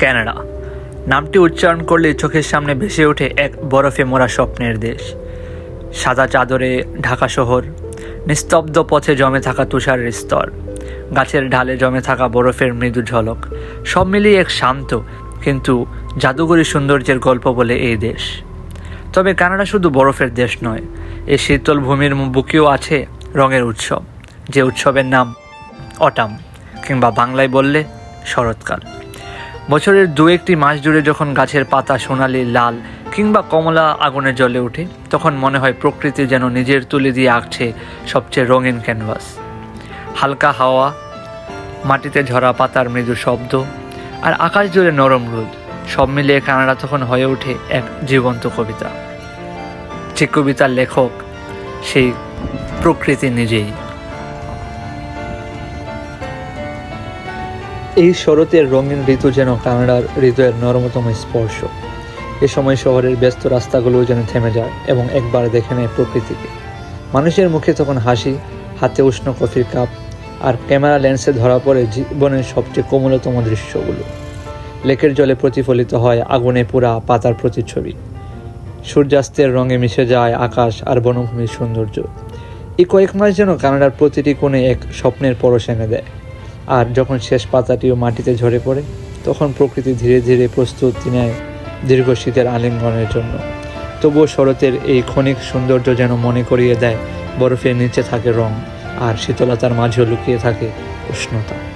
Canada. নামটি উচ্চারণ করলে চোখের সামনে ভেসে ওঠে এক বরফে মোড়া স্বপ্নের দেশ। সাদা চাদরে ঢাকা শহর, নিস্তব্ধ পথে জমে থাকা তুষারের স্তর, গাছের ঢালে জমে থাকা বরফের মৃদু ঝলক, সব মিলিয়ে এক শান্ত কিন্তু জাদুকরী সৌন্দর্যের গল্প বলে এই দেশ। তবে কানাডা শুধু বরফের দেশ নয় এই শীতল ভূমির বুকেও আছে রঙের উৎসব, যে উৎসবের নাম অটাম, কিংবা বাংলায় বললে শরৎকাল। বছরের দু একটি মাস জুড়ে যখন গাছের পাতা সোনালি, লাল কিংবা কমলা আগুনে জ্বলে ওঠে, তখন মনে হয় প্রকৃতি যেন নিজের তুলি দিয়ে আঁকছে সবচেয়ে রঙিন ক্যানভাস। হালকা হাওয়া, মাটিতে ঝরা পাতার মৃদু শব্দ আর আকাশ জুড়ে নরম রোদ, সব মিলিয়ে কানাডা তখন হয়ে ওঠে এক জীবন্ত কবিতা। যে কবিতার লেখক সেই প্রকৃতি নিজেই। এই শরতের রঙিন ঋতু যেন কানাডার হৃদয়ের নরমতম স্পর্শ। এ সময় শহরের ব্যস্ত রাস্তাগুলো যেন থেমে যায় এবং একবার দেখে নেয় প্রকৃতিকে। মানুষের মুখে তখন হাসি, হাতে উষ্ণ কফির কাপ আর ক্যামেরা লেন্সে ধরা পড়ে জীবনের সবচেয়ে কোমলতম দৃশ্যগুলো। লেকের জলে প্রতিফলিত হয় আগুনে পোড়া পাতার প্রতিচ্ছবি। সূর্যাস্তের রঙে মিশে যায় আকাশ আর বনভূমির সৌন্দর্য। এই কয়েক মাস যেন কানাডার প্রতিটি কোণে এক স্বপ্নের পরশ এনে দেয়। আর যখন শেষ পাতাটিও মাটিতে ঝরে পড়ে, তখন প্রকৃতি ধীরে ধীরে প্রস্তুতি নেয় দীর্ঘ শীতের আলিঙ্গনের জন্য। তবুও শরতের এই ক্ষণিক সৌন্দর্য যেন মনে করিয়ে দেয়, বরফের নিচে থাকে রং, আর শীতলতার মাঝেও লুকিয়ে থাকে উষ্ণতা।